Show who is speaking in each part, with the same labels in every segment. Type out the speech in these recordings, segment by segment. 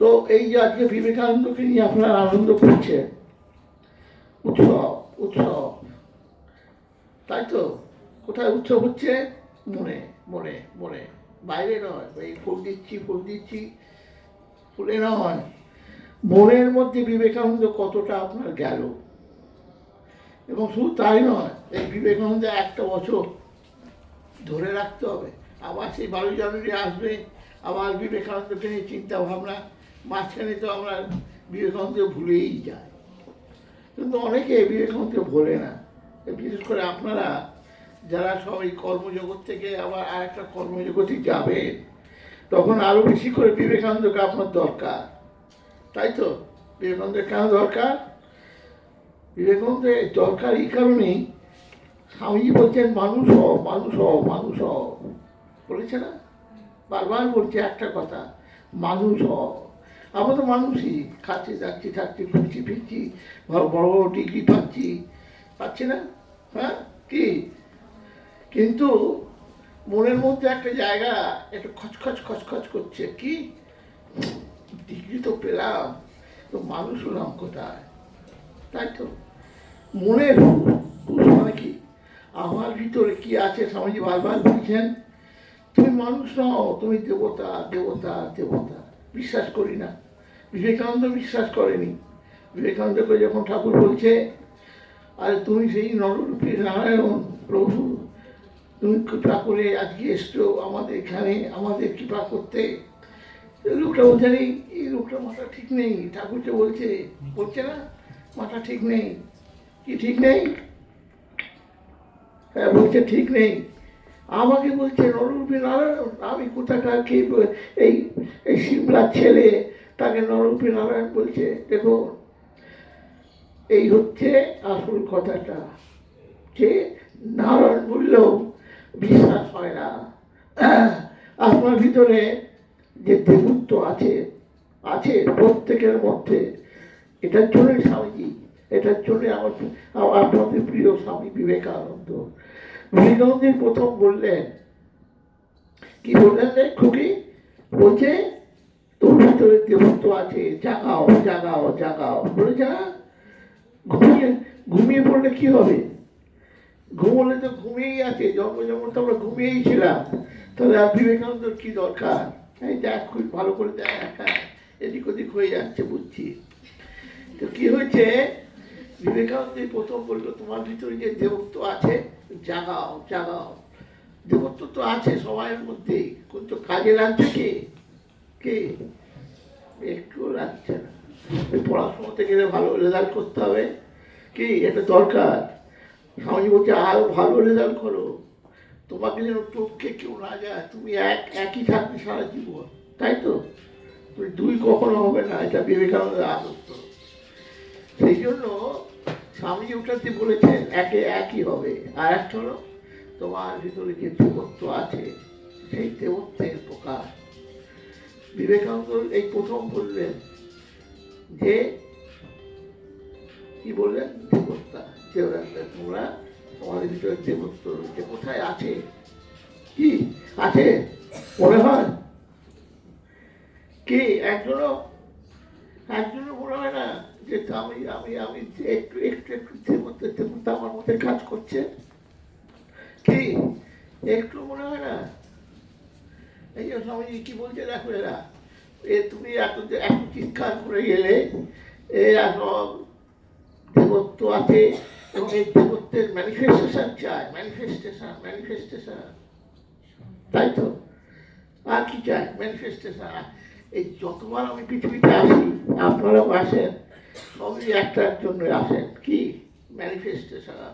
Speaker 1: তো এই যে আজকে বিবেকানন্দকে নিয়ে আপনারা আনন্দ করছে উৎসব উৎসব। তাই তো? কোথায় উৎসব হচ্ছে? মনে মনে মনে। বাইরে নয়, এই ফুল দিচ্ছি ফুল দিচ্ছি, ফুলে নয়। মনের মধ্যে বিবেকানন্দ কতটা আপনার গেল? এবং শুধু তাই নয়, এই বিবেকানন্দ একটা বছর ধরে রাখতে হবে। আবার সেই বারোই জানুয়ারি আসবে, আবার বিবেকানন্দকে নিয়ে চিন্তা ভাবনা মাঝখানে তো আমরা বিবেকানন্দকে ভুলেই যাই। কিন্তু অনেকে বিবেকানন্দকে ভোলে না। বিশেষ করে আপনারা যারা সব এই কর্মজগৎ থেকে আবার আর একটা কর্মজগতে যাবে, তখন আরও বেশি করে বিবেকানন্দকে আপনার দরকার। তাই তো? বিবেকানন্দের কেন দরকার? বিবেকানন্দের দরকার এই কারণেই স্বামীজি বলছেন, মানুষ হ মানুষ হ মানুষ হ বলেছে না? বারবার বলছে একটা কথা, মানুষ হ আমরা তো মানুষই, খাচ্ছি, যাচ্ছি, থাকছি, ঘুরছি, ফিরছি, বড় বড় ডিগ্রি পাচ্ছি। পাচ্ছি না? হ্যাঁ? কি? কিন্তু মনের মধ্যে একটা জায়গা, একটু খচখচ খচখচ করছে। কি? ডিগ্রি তো পেলাম, তো মানুষ হলাম কোথায়? তাই তো। মনের হুঁশ মানে কি? আমার ভিতরে কি আছে? স্বামীজি বারবার বলছেন, তুমি মানুষ নও, তুমি দেবতা দেবতা দেবতা। বিশ্বাস করি না। বিবেকানন্দ বিশ্বাস করেনি। বিবেকানন্দকে যখন ঠাকুর বলছে, আরে তুমি সেই নররূপী নারায়ণ প্রভু, তুমি কৃপা করে আজকে এসছো আমাদের এখানে, আমাদের কৃপা করতে। লোকটা বলছে নেই এই লোকটা মাথা ঠিক নেই। ঠাকুরকে বলছে বলছে না, মাথা ঠিক নেই। কি ঠিক নেই? হ্যাঁ বলছে ঠিক নেই। আমাকে বলছে নররূপী নারায়ণ, আমি কোথাকার কি এই এই সিমলার ছেলে তাকে নররূপী নারায়ণ বলছে, দেখো, এই হচ্ছে আসল কথাটা। যে নারায়ণ বললেও বিশ্বাস হয় না। আপনার ভিতরে যে দেবত্ব আছে আছে প্রত্যেকের মধ্যে, এটার জন্যই স্বামীজি, এটার জন্যই আমার আপনাদের প্রিয় স্বামী বিবেকানন্দ। বিবেকানন্দের প্রথম বললেন, কি বললেন খুকি? বলছে তোর ভিতরে দেবত্ব আছে, জাগাও জাগাও জাগাও। বলেছে না ঘুমিয়ে ঘুমিয়ে পড়লে কি হবে? ঘুমোলে তো ঘুমিয়েই আছে, জন্ম জন্ম তো আমরা ঘুমিয়েই ছিলাম। তাহলে আর বিবেকানন্দর কি দরকার? এই দেখ, খুব ভালো করে দেখ একা এদিক ওদিক হয়ে যাচ্ছে বুঝছি। তো কি হয়েছে? বিবেকানন্দ প্রথম বলল, তোমার ভিতরে যে দেবত্ব আছে, জাগাও জাগাও। দেবত্ব তো আছে সবাইয়ের মধ্যেই, কিন্তু কাজে লাগছে কে? কে? একটুও লাগছে না। পড়াশোনাতে গেলে ভালো রেজাল্ট করতে হবে, কি এটা দরকার? স্বামী বলছে, আরও ভালো রেজাল্ট করো। তোমাকে যেন টপকে কেউ না যায়, তুমি এক, একই থাকবে সারা জীবন। তাই তো? তুমি দুই কখনো হবে না, এটা বিবেকানন্দের আদর্শ। সেই জন্য স্বামী ওটাতে বলেছেন, একে একই হবে। আর একটা হলো, তোমার ভিতরে যে দেবত্ব আছে, সেই দেবত্বের প্রকাশ। বিবেকানন্দ এই প্রথম বললেন যে কি বললেন? দেবত্তা দেবতা তোমরা তোমাদের ভিতরে দেবত্ব রয়েছে, কোথায় আছে? কি? আছে? মনে হয়? কি? একজনও একজনও মনে হয় না যে আমি আমি আমি একটু একটু একটু দেবত্ব দেবত্ব আমার মধ্যে কাজ করছে? কি? একটু মনে হয় না? এই জন্য স্বামীজি কি বলছে, দেখো এরা। এ তুমি এত এত চিৎকার করে গেলে এরা সব দেবত্ব আছে এবং এই দেবত্বের ম্যানিফেস্টেশন চায় ম্যানিফেস্টেশন ম্যানিফেস্টেশন তাই তো? আর কি চাই ম্যানিফেস্টেশন এই যতবার আমি পৃথিবীতে আসি, আপনারাও আসেন, সবই একটার জন্য আসেন। কি? ম্যানিফেস্টেশন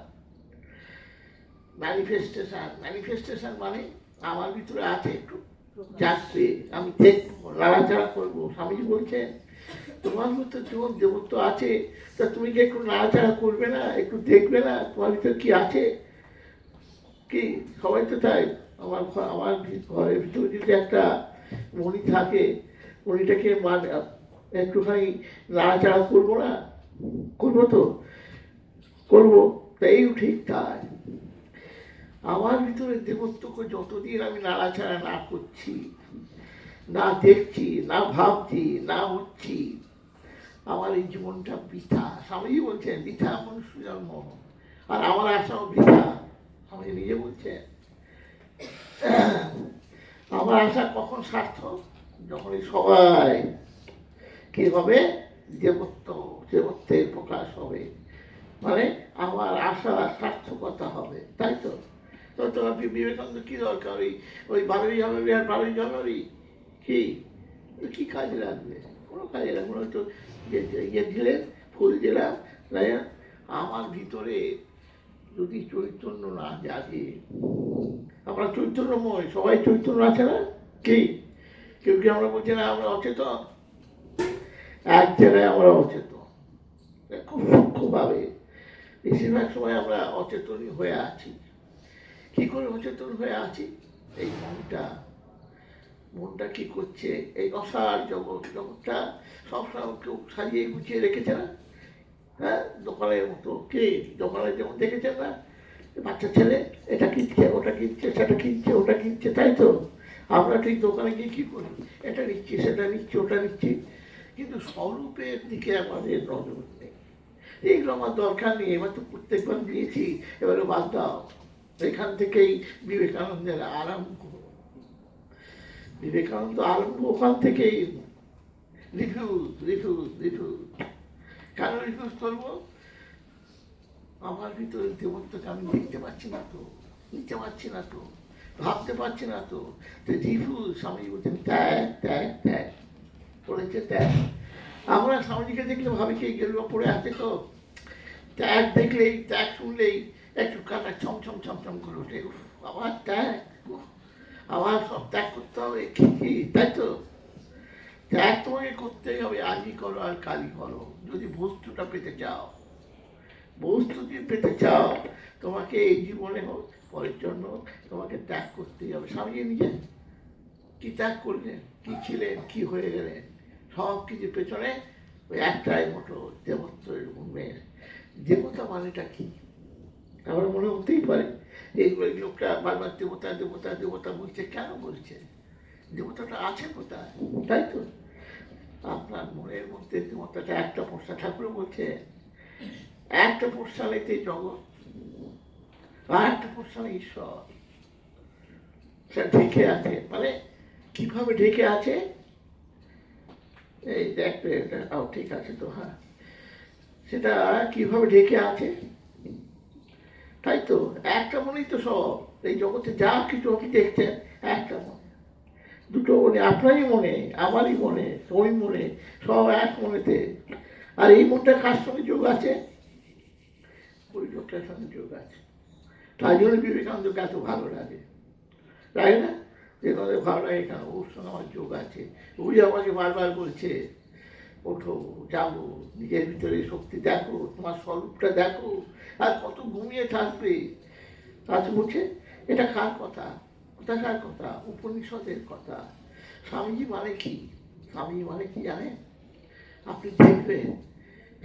Speaker 1: ম্যানিফেস্টেশন ম্যানিফেস্টেশন মানে আমার ভিতরে আছে একটু। জাগবে আমি নাড়াচাড়া করব। স্বামীজি বলছেন, তোমার মধ্যে যখন দেবত্ব আছে, তা তুমি কি একটু নাড়াচাড়া করবে না? একটু দেখবে না? তোমার ভিতরে কি আছে? কি? সবাই তো তাই। আমার আমার ঘরের ভিতরে যদি একটা মণি থাকে, মণিটাকে মানে একটুখানি নাড়াচাড়া করব না? করব তো? করব। তাই ঠিক তাই। আমার ভিতরে দেবত্বকে যতদিন আমি নাড়াচাড়া না করছি, না দেখছি, না ভাবছি, না হচ্ছি আমার এই জীবনটা বৃথা। স্বামীজি বলছেন, বৃথা মনুষ্য জন্ম আর আমার আশাও বৃথা। স্বামীজি নিজে বলছেন, আমার আশা কখন সার্থক? যখন সবাই কি হবে দেবত্ব দেবত্বের প্রকাশ হবে? মানে আমার আশা সার্থকতা হবে, তাই তো? তো বিবেকানন্দ কি দরকার? ওই ওই বারোই জানুয়ারি আর বারোই জানুয়ারি? কি? কি কাজে লাগবে? কোনো কাজে লাগবে না। তো ইয়ে দিলেন ফুল দিলাম আমার ভিতরে যদি চৈতন্য না জাগে, আমরা চৈতন্যময়, সবাই চৈতন্য আছে না? কি? কেউ কি আমরা বলছি, না, আমরা অচেতন এক জায়গায় আমরা অচেতন। খুব সূক্ষ্মভাবে। বেশিরভাগ সময় আমরা অচেতনই হয়ে আছি। কি করে অচেতন হয়ে আছি? এই মনটা মনটা কি করছে? এই অসার জগৎ, জগৎটা সবসময় কেউ সাজিয়ে গুছিয়ে রেখেছে না? হ্যাঁ? দোকানের মতো। কে? দোকানে যেমন দেখেছেন না? বাচ্চা ছেলে, এটা কিনছে, ওটা কিনছে, সেটা কিনছে, ওটা কিনছে, তাই তো? আমরা ঠিক দোকানে গিয়ে কী করি? এটা নিচ্ছি, সেটা নিচ্ছি, ওটা নিচ্ছি। কিন্তু স্বরূপের দিকে আমাদের নজর নেই। এইগুলো আমার দরকার নেই। এবার তো প্রত্যেকবার দিয়েছি, এবারে বাদ দাও। এখান থেকেই বিবেকানন্দের আরম্ভ। বিবেকানন্দ আরম্ভ ওখান থেকেই। Refuse refuse refuse. কেন রিফিউজ করব? আমার ভিতরে দেবত্বকে আমি দেখতে পাচ্ছি না তো, নিতে পারছি না তো, ভাবতে পারছি না তো। রিফিউজ স্বামী বলছেন, ত্যাগ ত্যাগ ত্যাগ পড়েছে ত্যাগ। আমরা স্বামীজিকে দেখলে ভাবি কি, গেরুয়া পড়ে আছে তো। ত্যাগ দেখলেই, ত্যাগ শুনলেই একটু কাটা ছমছম ছমছম করে উফ, আবার ত্যাগ আবার সব ত্যাগ করতে হবে কি তাই তো ত্যাগ তোমাকে করতেই হবে আজই করো আর কালই করো যদি বস্তুটা পেতে চাও বস্তু যদি পেতে চাও তোমাকে এই জীবনে হোক পরের জন্য তোমাকে ত্যাগ করতেই হবে স্বামীজি নিজে কি ত্যাগ করলেন কি ছিলেন কি হয়ে গেলেন সব কিছু পেছনে ওই একটাই মতো দেবত্বের উন্মেষ দেবতা মানেটা কি আমার মনে হতেই পারে। এইগুলো এই লোকটা বারবার দেবতা দেবতা দেবতা বলছে, কেন বলছে? দেবতাটা আছে কোথায়? তাই তো? আপনার মনের মধ্যে দেবতাটা একটা পোষা ঠাকুর বলছে, একটা পোষালেতে জগৎ, আর একটা পোষালে ঈশ্বর। সে ঢেকে আছে মানে কীভাবে ঢেকে আছে? এই দেখবে ঠিক আছে তো হ্যাঁ। সেটা কীভাবে ঢেকে আছে? তাই তো একটা মনেই তো সব। এই জগতে যা কিছু আপনি দেখছেন, একটা মনে। দুটো মনে, আপনারই মনে, আমারই মনে ওই মনে, সব এক মনেতে। আর এই মনটা কার সঙ্গে যোগ আছে? ওই লোকটার সঙ্গে যোগ আছে। তাই জন্য বিবেকানন্দকে এত ভালো লাগে। তাই না? যে ভালো লাগে কেন? ওর সঙ্গে আমার যোগ আছে। ওই আমাকে বারবার বলছে ওঠো যাব নিজের ভিতরে শক্তি দেখো, তোমার স্বরূপটা দেখো, আর কত ঘুমিয়ে থাকবে? আজ বলছে এটা কার কথা? ওটা কার কথা? উপনিষদের কথা। স্বামীজি মানে কি? স্বামীজি মানে কি জানেন? আপনি দেখবেন,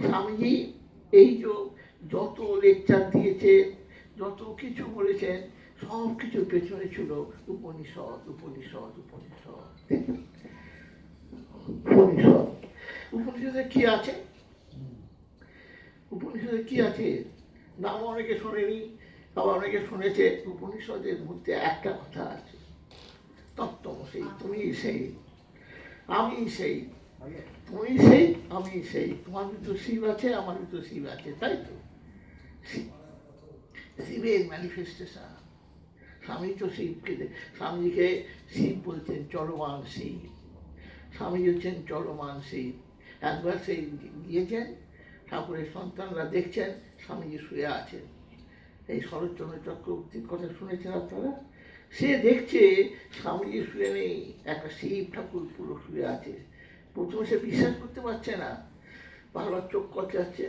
Speaker 1: স্বামীজি এই যে যত লেকচার দিয়েছে যত কিছু বলেছেন, সব কিছুর পেছনে ছিল উপনিষদ উপনিষদ উপনিষদ। উপনিষদ। উপনিষদে কি আছে? উপনিষদে কি আছে? নাম অনেকে শোনেনি আবার অনেকে শুনেছে, উপনিষদের মধ্যে একটা কথা আছে। তত্ত্বমসি তুমি সেই, আমি সেই, তুমি সেই, আমি সেই, তোমার ভিতর শিব আছে, আমার ভিতর শিব আছে, তাই তো? শিব- শিবের ম্যানিফেস্টেশন স্বামী তো শিবকে স্বামীজিকে শিব বলছেন চলমান শিব। স্বামী হচ্ছেন চলমান শিব। একবার সেই গিয়েছেন, ঠাকুরের সন্তানরা দেখছেন, স্বামীজি শুয়ে আছেন। এই শরৎচন্দ্র চক্রবর্তীর কথা শুনেছেন আপনারা? সে দেখছে স্বামীজি শুয়ে নেই, একটা শিব ঠাকুর পুরো শুয়ে আছে। প্রথমে সে বিশ্বাস করতে পারছে না। বারবার চোখ কচে কচাচ্ছে,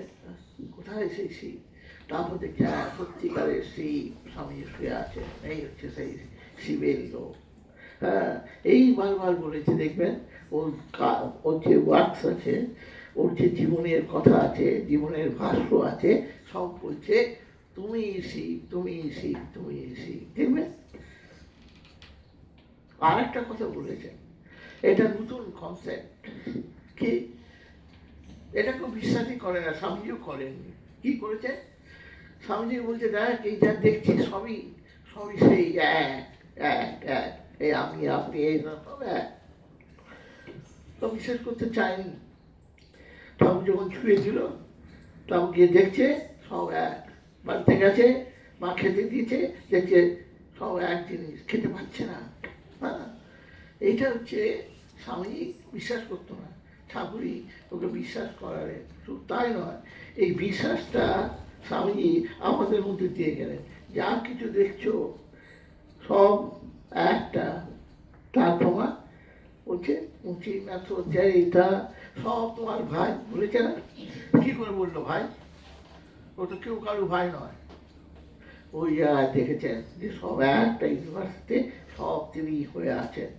Speaker 1: কোথায় সেই শিব? তারপর দেখছে হ্যাঁ সত্যিকারের শিব স্বামীজি শুয়ে আছে এই হচ্ছে সেই শিবের লোক। হ্যাঁ এই বারবার বলেছে, দেখবেন, ওর ওর যে ওয়ার্কস আছে, ওর যে জীবনের কথা আছে, জীবনের ভাষ্য আছে, সব বলছে, তুমি শিব তুমি শিব তুমি শিব দেখবেন? আর একটা কথা বলেছেন এটা নতুন কনসেপ্ট কি? এটা কেউ বিশ্বাসই করে না, স্বামীজিও করেননি। কি করেছে? স্বামীজি বলছে, দেখ, এই যা দেখছি, সবই সবই সেই এক এক এক এই আমি আপনি এই এক তো বিশ্বাস করতে চায়নি ঠাকুর যখন ছুঁয়ে দিল ঠাকুর গিয়ে দেখছে, সব এক, বাড়িতে গেছে, মা খেতে দিয়েছে, দেখছে সব এক জিনিস, খেতে পাচ্ছে না। হ্যাঁ এইটা হচ্ছে স্বামী বিশ্বাস করতো না। ঠাকুরই ওকে বিশ্বাস করালেন। শুধু তাই নয়, এই বিশ্বাসটা স্বামীজি আমাদের মধ্যে দিয়ে গেলেন। যা কিছু দেখছ, সব একটা প্রমাণ বলছে উঁচি ম্যাথ অধ্যায় এটা সব তোমার ভাই বলেছে না? কি করে বলল ভাই? ও তো কেউ কারও ভাই নয়। ওই জায়গায় দেখেছেন যে সব একটা ইউনিভার্সিটি সব তিনি হয়ে আছেন।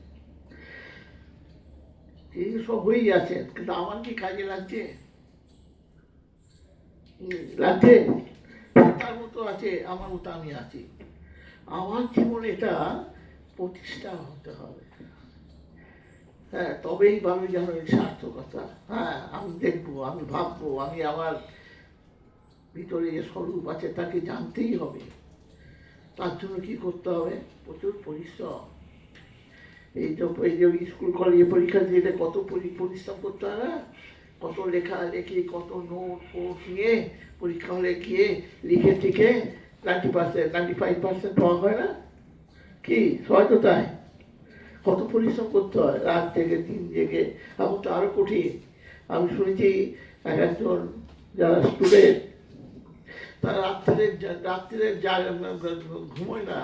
Speaker 1: তিনি সব হয়েই আছেন কিন্তু আমার কি কাজে লাগছে? লাগছে? তার মতো আছে, আমার মতো আমি আছি। আমার জীবনে এটা প্রতিষ্ঠা হতে হবে। হ্যাঁ তবেই পাবে যেন এই সার্থকতা হ্যাঁ আমি দেখব, আমি ভাববো, আমি আমার ভিতরে যে স্বরূপ আছে তাকে জানতেই হবে। তার জন্য কি করতে হবে? প্রচুর পরিশ্রম। এই যে এই যে স্কুল, কলেজে পরীক্ষা দিতে কত পরিশ্রম করতে হয়? না কত লেখা, লেখি, কত নোট, ফোট নিয়ে পরীক্ষা হলে গিয়ে লিখে টিকে ninety percent ninety five percent পাওয়া হয় না? কি? সবাই তো তাই। কত পরিশ্রম করতে হয়, রাত জেগে, দিন জেগে। এখন তো আরও কঠিন। আমি শুনেছি এক একজন যারা স্টুডেন্ট তারা রাত্রে রাত্রে ঘুমোয় না,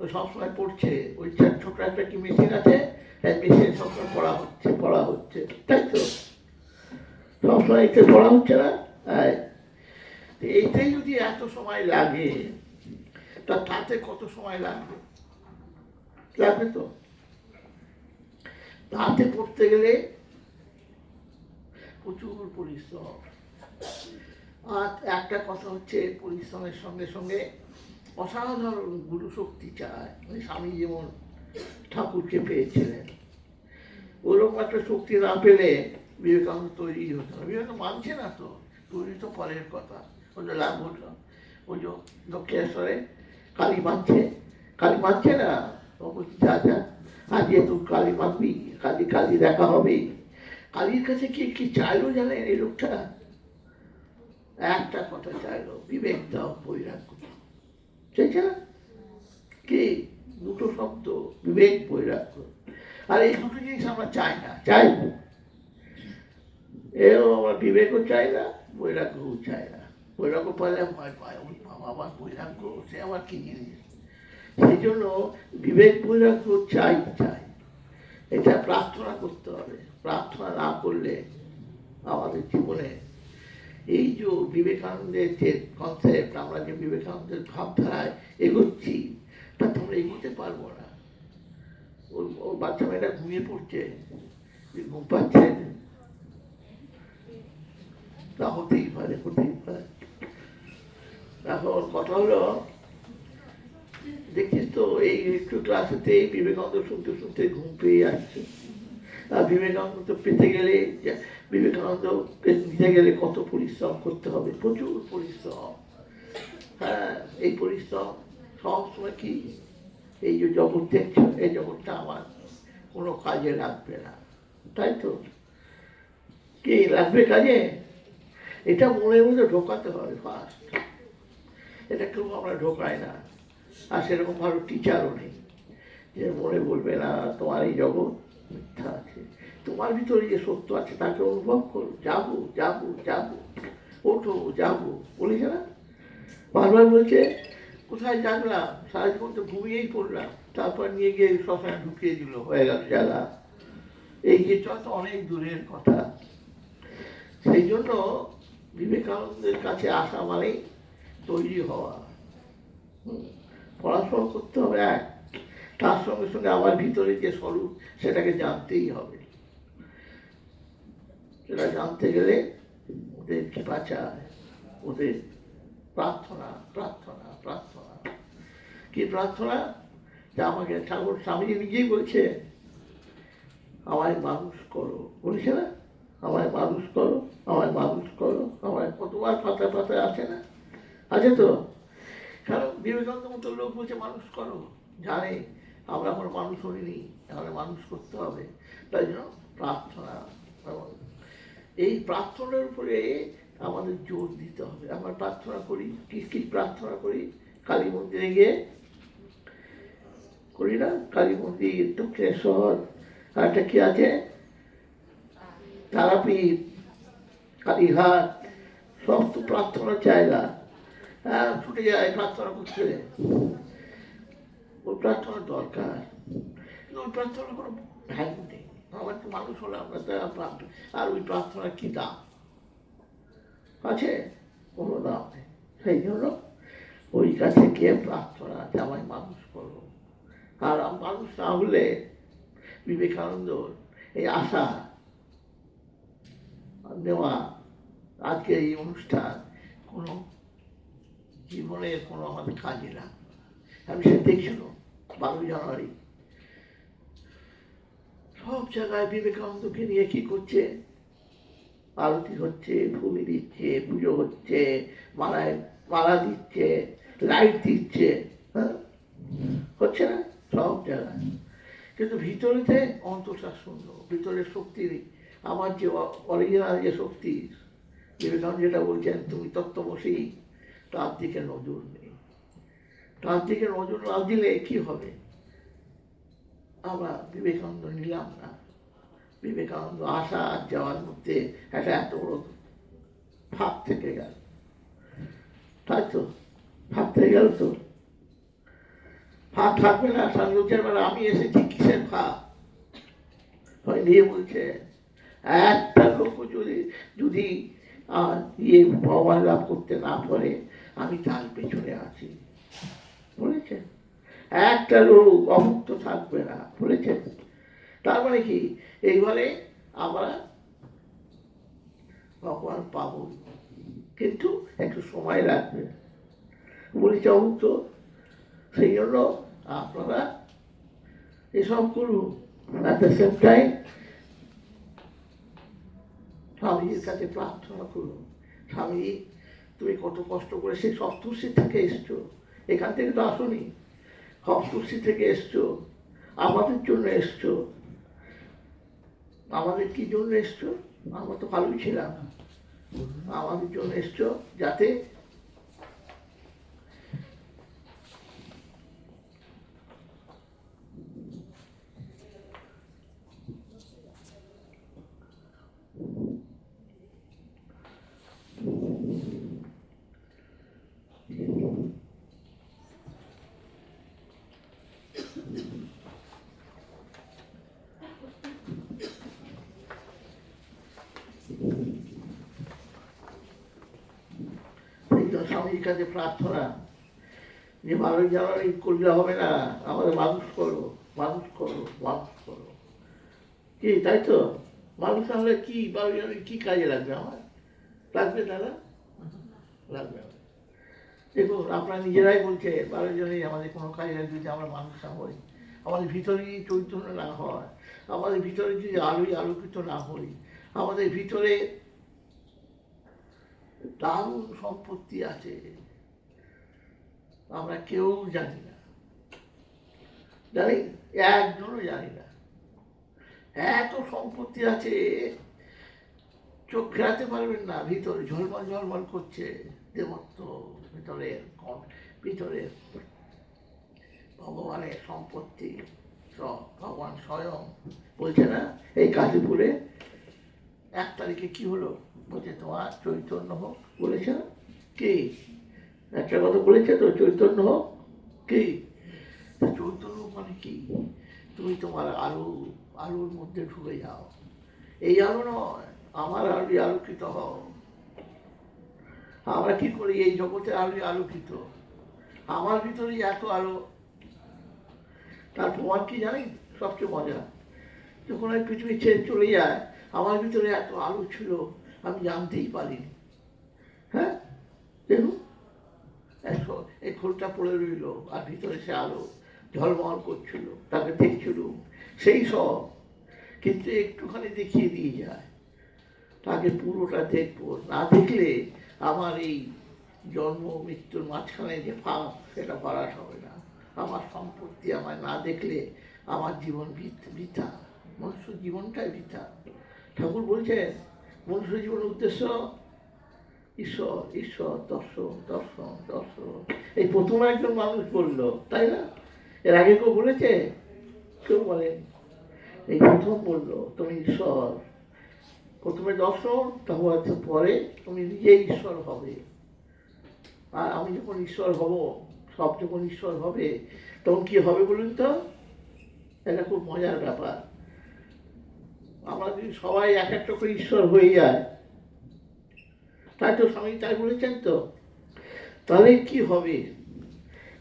Speaker 1: ও সবসময় পড়ছে। ওই ছোট একটা কি মেশিন আছে? তাই মেশিনে সবসময় পড়া হচ্ছে পড়া হচ্ছে। তাই তো? সবসময় এতে পড়া হচ্ছে না? হ্যাঁ এইটাই যদি এত সময় লাগে, তা তাতে কত সময় লাগবে? লাগবে তো? তাতে পড়তে গেলে প্রচুর পরিশ্রম। আর একটা কথা হচ্ছে, পরিশ্রমের সঙ্গে সঙ্গে অসাধারণ গুরু শক্তি চায় স্বামী যেমন ঠাকুরকে পেয়েছিলেন। ওরকম একটা শক্তি না পেলে বিবেকানন্দ তৈরি হতো না। বিবেকানন্দ মানছে না তো। তৈরি তো পরের কথা। ওদের লাভ হলো ওই যে দক্ষিণেশ্বরে কালী মানছে। কালী মানছে না? ও বলছে যা যা আজকে তুই কালী মানবি কালী কালী দেখা হবে কালীর কাছে কি কি চাইলো জানেন এই লোকটা একটা কথা চাইলো বিবেক দাও বৈরাগ্য চাইছে না কি দুটো শব্দ বিবেক বৈরাগ্য আর এই দুটো জিনিস আমরা চাই না চাই এও আমার বিবেকও চাই না বৈরাগ্যও চাই না বৈরাগ্য পাইলে ভয় পায় বাবা আমার বৈরাগ্য সে আমার কি জিনিস সেই জন্য বিবেক বৈরাগ্য চাই চাই। এটা প্রার্থনা করতে হবে। প্রার্থনা না করলে আমাদের জীবনে এই যে বিবেকানন্দের যে কনসেপ্ট আমরা যে বিবেকানন্দের ভাবধারায় এগোচ্ছি, তা তোমরা এগোতে পারব না। ওর ওর বাচ্চা মেয়েটা ঘুমিয়ে পড়ছে। ঘুম পাচ্ছে তা হতেই পারে হতেই পারে। এখন কথা হলো দেখছিস তো, এই একটু ক্লাসেতেই বিবেকানন্দ শুনতে শুনতে ঘুম পেয়ে যাচ্ছে আর বিবেকানন্দ তো পেতে গেলে বিবেকানন্দ নিতে গেলে কত পরিশ্রম করতে হবে, প্রচুর পরিশ্রম। হ্যাঁ এই পরিশ্রম সবসময় কি? এই যে জগৎ দেখছ, এই জগৎটা আমার কোনো কাজে লাগবে না। তাই তো? কি, লাগবে কাজে? এটা মনের মধ্যে ঢোকাতে হবে ফার্স্ট এটা কেউ আমরা ঢোকাই না। আর সেরকম ভালো টিচারও নেই। যে মনে বলবে না তোমার এই জগৎ মিথ্যা আছে। তোমার ভিতরে যে সত্য আছে তাকে অনুভব করো। যাব যাব যাব। ওঠো যাব। বলেছে না? বারবার বলছে কোথায় জানলাম? সারা জীবন তো ঘুমিয়েই পড়লাম। তারপর নিয়ে গিয়ে শ্মশানে ঢুকিয়ে দিল হয়ে গেল জায়গা এই যে তো অনেক দূরের কথা। সেই জন্য বিবেকানন্দের কাছে আসা মানেই তৈরি হওয়া। হুম, পড়াশোনা করতে হবে, এক। তার সঙ্গে সঙ্গে আমার ভিতরে যে স্বরূপ, সেটাকে জানতেই হবে। সেটা জানতে গেলে ওদের কৃপা চায়, ওদের প্রার্থনা প্রার্থনা প্রার্থনা। কি প্রার্থনা? যে আমাকে ঠাকুর স্বামীজি নিজেই বলছে, আমায় মানুষ করো। বলছে না? আমায় মানুষ করো, আমায় মানুষ করো, আমায় কতবার পাতায় পাতায় আছে না? আছে তো? মতো লোক বলছে মানুষ করো। জানে, আমরা কোনো মানুষ হইনি, তাহলে মানুষ করতে হবে। তাই জন্য প্রার্থনা এবং এই প্রার্থনার উপরে আমাদের জোর দিতে হবে। আমরা প্রার্থনা করি, কি কি প্রার্থনা করি? কালী মন্দিরে গিয়ে করি না? কালী মন্দির, দক্ষিণেশ্বর, আর একটা কি আছে? তারাপীঠ, কালীঘাট সব তো প্রার্থনার হ্যাঁ ছুটে যায়, প্রার্থনা করতে ওই প্রার্থনার দরকার। কিন্তু ওই প্রার্থনার কোনো ভ্যালু নেই। আমার তো মানুষ হলে আমরা তো প্রার্থনা আর ওই প্রার্থনার কি দাম? আছে? কোনো দাম নেই। সেই জন্য ওই কাছে গিয়ে প্রার্থনা আমায় মানুষ করো আর মানুষ না হলে বিবেকানন্দ এই আশা নেওয়া আজকে এই অনুষ্ঠান কোনো জীবনের কোনো আমাদের কাজে লাগবে না। আমি সে দেখছিল বারোই জানুয়ারি। সব জায়গায় বিবেকানন্দকে নিয়ে কি করছে? আরতি হচ্ছে ভূমি দিচ্ছে, পুজো হচ্ছে মালায় মালা দিচ্ছে, লাইট দিচ্ছে হ্যাঁ? হচ্ছে না? সব জায়গায়। কিন্তু ভিতরেতে অন্তঃটা শূন্য ভিতরের শক্তি আমার যে অরিজিনাল যে শক্তি, বিবেকানন্দ যেটা বলছেন, তুমি তত্ত্ববশী তার দিকে নজর নেই। তার দিকে নজর না দিলে কি হবে? আমরা বিবেকানন্দ নিলাম না। বিবেকানন্দ আসা আর যাওয়ার মধ্যে একটা এত বড় ফাঁক থেকে গেল। তাই তো? ফাঁক থেকে গেল তো? ফাঁক থাকবে না বলছেন "এবার আমি এসেছি, কিসের ফাঁক? হয় নিয়ে বলছে, একটা লোক যদি যদি ইয়ে ভগবান লাভ করতে না পারে আমি তার পেছনে আছি। বলেছেন? একটা লোক অমুক্ত থাকবে না। বলেছেন? তার মানে কি? এইবারে আমরা ভগবান পাবো। কিন্তু একটু সময় লাগবে। বলেছে অমুক্ত সেই জন্য আপনারা এসব করুন। অ্যাট দ্য সেম টাইম স্বামীজির কাছে প্রার্থনা করুন। স্বামী তুমি কত কষ্ট করে সেই সপ্তর্ষি থেকে এসছো। এখান থেকে তো আসনি। সপ্তর্ষি থেকে এসছো। আমাদের জন্য এসছো। আমাদের কি জন্য এসছো? আমরা তো ভালোই ছিলাম। আমাদের জন্য এসছো যাতে সেই স্বামীর কাছে প্রার্থনা। যে বারোই জানুয়ারি করলে হবে না, আমাদের মানুষ করো মানুষ করো মানুষ করো। কি, তাই তো? মানুষ না হলে কি বারোই জানুয়ারি কি কাজে লাগবে আমার? লাগবে দাদা লাগবে। দেখুন, আপনারা নিজেরাই বলছে বারো জানুয়ারি আমাদের কোনো কাজে লাগবে যে আমরা মানুষ না হই। আমাদের ভিতরে যদি চৈতন্য না হয়, আমাদের ভিতরে যদি আলোয় আলোকিত না হই, আমাদের ভিতরে দারুণ সম্পত্তি আছে। আমরা কেউ জানি না। জানি একজনও জানি না। এত সম্পত্তি আছে, চোখ ফেরাতে পারবেন না, ভিতরে ঝলমল ঝলমল করছে দেবত্ব, ভিতরে কম- ভিতরে ভগবানের সম্পত্তি সব ভগবান স্বয়ং বলছে না, এই কাশীপুরে এক তারিখে কি হলো? বলছে, তোমার চৈতন্য হোক। বলেছে না কি? একটা কথা বলেছে, তো চৈতন্য হোক। কি? তা চৈতন্য মানে কি? তুমি তোমার আলু, আলুর মধ্যে ঢুকে যাও। এই আলো নয়, আমার আলো আলোকিত হও। আমরা কি করি? এই জগতে আলো আলোকিত। আমার ভিতরেই এত আলো। তার প্রমাণ কি জানি? সবচেয়ে মজা। যখন আমি পৃথিবী ছেড়ে চলে যায় আমার ভিতরে এত আলো ছিল, আমি জানতেই পারিনি। হ্যাঁ? দেখুন এই খোলটা পড়ে রইল, আর ভিতরে সে আলো ঝলমল করছিল, তাকে দেখছিল। সেই সব, কিন্তু একটুখানি দেখিয়ে দিয়ে যায়। তাকে পুরোটা দেখব, না দেখলে আমার এই জন্ম মৃত্যুর মাঝখানে যে ফাঁক সেটা ভরাট হবে না। আমার সম্পত্তি আমায় না দেখলে আমার জীবন বৃথা। মনুষ্য জীবনটাই বৃথা। ঠাকুর বলছেন মনুষ্য জীবনের উদ্দেশ্য, ঈশ্বর ঈশ্বর, দর্শন দর্শন দর্শন। এই প্রথম একজন মানুষ বলল, তাই না? এর আগে কেউ বলেছে? কেউ বলেন। এই প্রথম বলল, তুমি ঈশ্বর। প্রথমে দর্শন, তারপর পরে তুমি নিজেই ঈশ্বর হবে। আর আমি যখন ঈশ্বর হব, সব যখন ঈশ্বর হবে, তখন কি হবে বলুন তো? এটা খুব মজার ব্যাপার। আমরা যদি সবাই এক একটা করে ঈশ্বর হয়ে যায়। তাই তো স্বামী তাই বলেছেন তো। তাহলে কি হবে?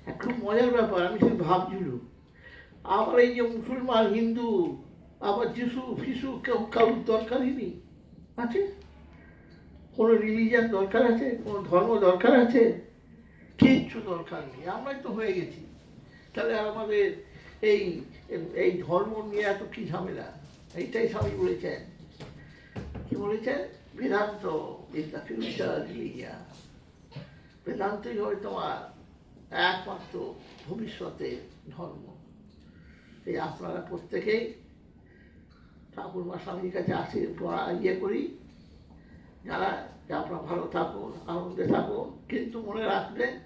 Speaker 1: এক খুব মজার ব্যাপার, আমি শুধু ভাবছিলু আবার এই যে মুসলমান, হিন্দু আবার যিশু, ফিসু, কেউ কারুর দরকারই নেই। আছে? কোনো রিলিজিয়ান দরকার আছে? কোনো ধর্ম দরকার আছে? কিচ্ছু দরকার নেই। আমরাই তো হয়ে গেছি। তাহলে আর আমাদের এই এই ধর্ম নিয়ে এত কী ঝামেলা? এইটাই স্বামী বলেছেন কি বলেছেন বেদান্ত ইজ দ্য ফিউচার বেদান্তই হবে তোমার একমাত্র ভবিষ্যতের ধর্ম। এই আপনারা প্রত্যেকেই ঠাকুর মা স্বামীর কাছে আসি, পড়া- ইয়ে করি। যারা যে আপনারা ভালো থাকুন, আনন্দে থাকুন, কিন্তু মনে রাখবেন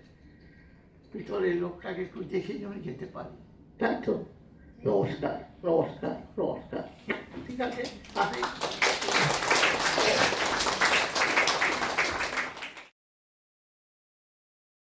Speaker 1: ভিতরের লোকটাকে একটু দেখে যেন যেতে পারি। তাই তো? নমস্কার। নমস্কার নমস্কার ঠিক আছে